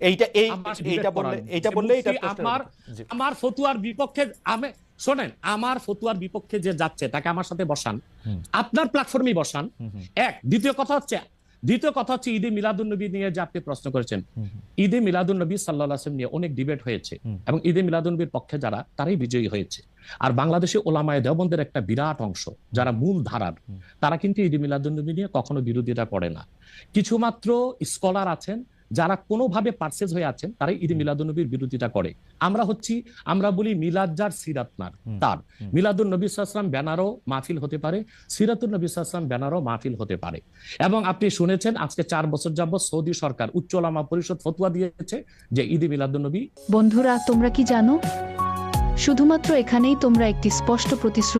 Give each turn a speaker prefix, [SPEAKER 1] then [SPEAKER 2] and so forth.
[SPEAKER 1] এইটা এই এইটা বললে এইটা বললে এটা
[SPEAKER 2] আমার আমার ফতুয়ার বিপক্ষে আমি শোনেন আমার ফতুয়ার বিপক্ষে যে যাচ্ছে তাকে আমার সাথে বসান। আপনার প্ল্যাটফর্মে বসান। এক দ্বিতীয় কথা হচ্ছে দ্বিতীয় কথা হচ্ছে ঈদে নিয়ে যে আপনি প্রশ্ন করেছেন। ঈদে সাল্লাহ আসলাম নিয়ে অনেক ডিবেট হয়েছে। এবং ঈদে মিলাদুন নবীর পক্ষে যারা তারাই বিজয়ী হয়েছে। আর বাংলাদেশে ওলামায় দেওবন্দের একটা বিরাট অংশ যারা মূল ধারার তারা কিন্তু ঈদে মিলাদুন নবী নিয়ে কখনো বিরোধিতা করে না। কিছুমাত্র স্কলার আছেন যারা কোনোভাবে পার্সেজ হয়ে আছেন তারাই ঈদে মিলাদুন নবীর বিরোধিতা করে। আমরা হচ্ছি আমরা বলি মিলাদ যার সিরাত নার তার।
[SPEAKER 1] হুম।
[SPEAKER 2] মিলাদুন নবী সাল্লাম ব্যানারও মাহফিল হতে পারে সিরাতুল নবী সাল্লাম ব্যানারও মাহফিল হতে পারে। এবং আপনি শুনেছেন আজকে চার বছর যাবত সৌদি সরকার উচ্চ ওলামা পরিষদ ফতুয়া দিয়েছে যে ঈদে মিলাদুন নবী
[SPEAKER 3] বন্ধুরা তোমরা কি জানো? শুধুমাত্র এখানেই তোমরা একটি স্পষ্ট প্রতিশ্রুতি